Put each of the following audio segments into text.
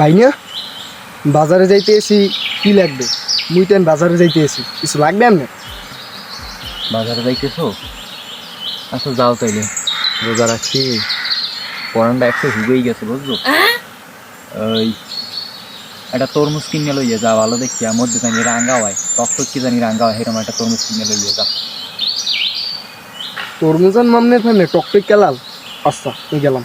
ভাইনা বাজারে যাইতে এসি কি লাগবে? মুই তেন বাজারে যাইতে এসি। কিছু লাগবে এমনি? বাজারে যাইতেছো? আচ্ছা যাও তাইলে। রোজা রাখছি। পরানটা একশো হুবেই গেছে বুঝছ? ওই একটা তরমুজ কিনে লইয়ে যা ভালো দেখি মধ্যে জানি রাঙ্গা হয়। টক টক কি জানি রাঙ্গা হয় সেরকম একটা তরমুজ কিনে লইয়ে যা। তরমুজান মামনে থামে টকটক কেলাল। আচ্ছা তুই গেলাম।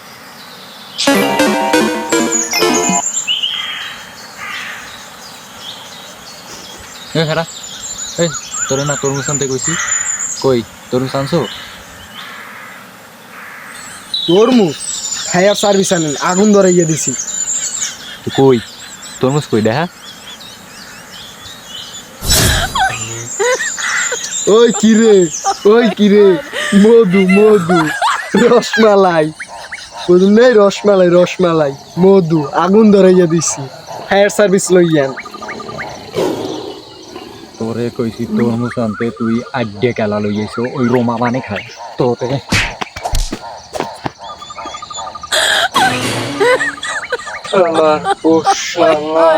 এ হেরা এই তোরে না তরমুজ আনতে কইছি কই তরমুজ আনছো? তরমুজ ফায়ার সার্ভিস আনেন আগুন ধরে ইয়ে দিছি। কই তরমুজ কই দেখা ওই কিরে ওই কিরে মধু মধু। রসমালাই বুঝুন নেই রসমালাই রসমালাই মধু আগুন ধরাইয়া দিছি। ফায়ার সার্ভিস লইয়ান তোরে কইছি তরমুজ আনতে তুই আড্ডে কেলা লইয়েছো ওই রোমা মানে খায়। তো তোকে শালা, ও শালা।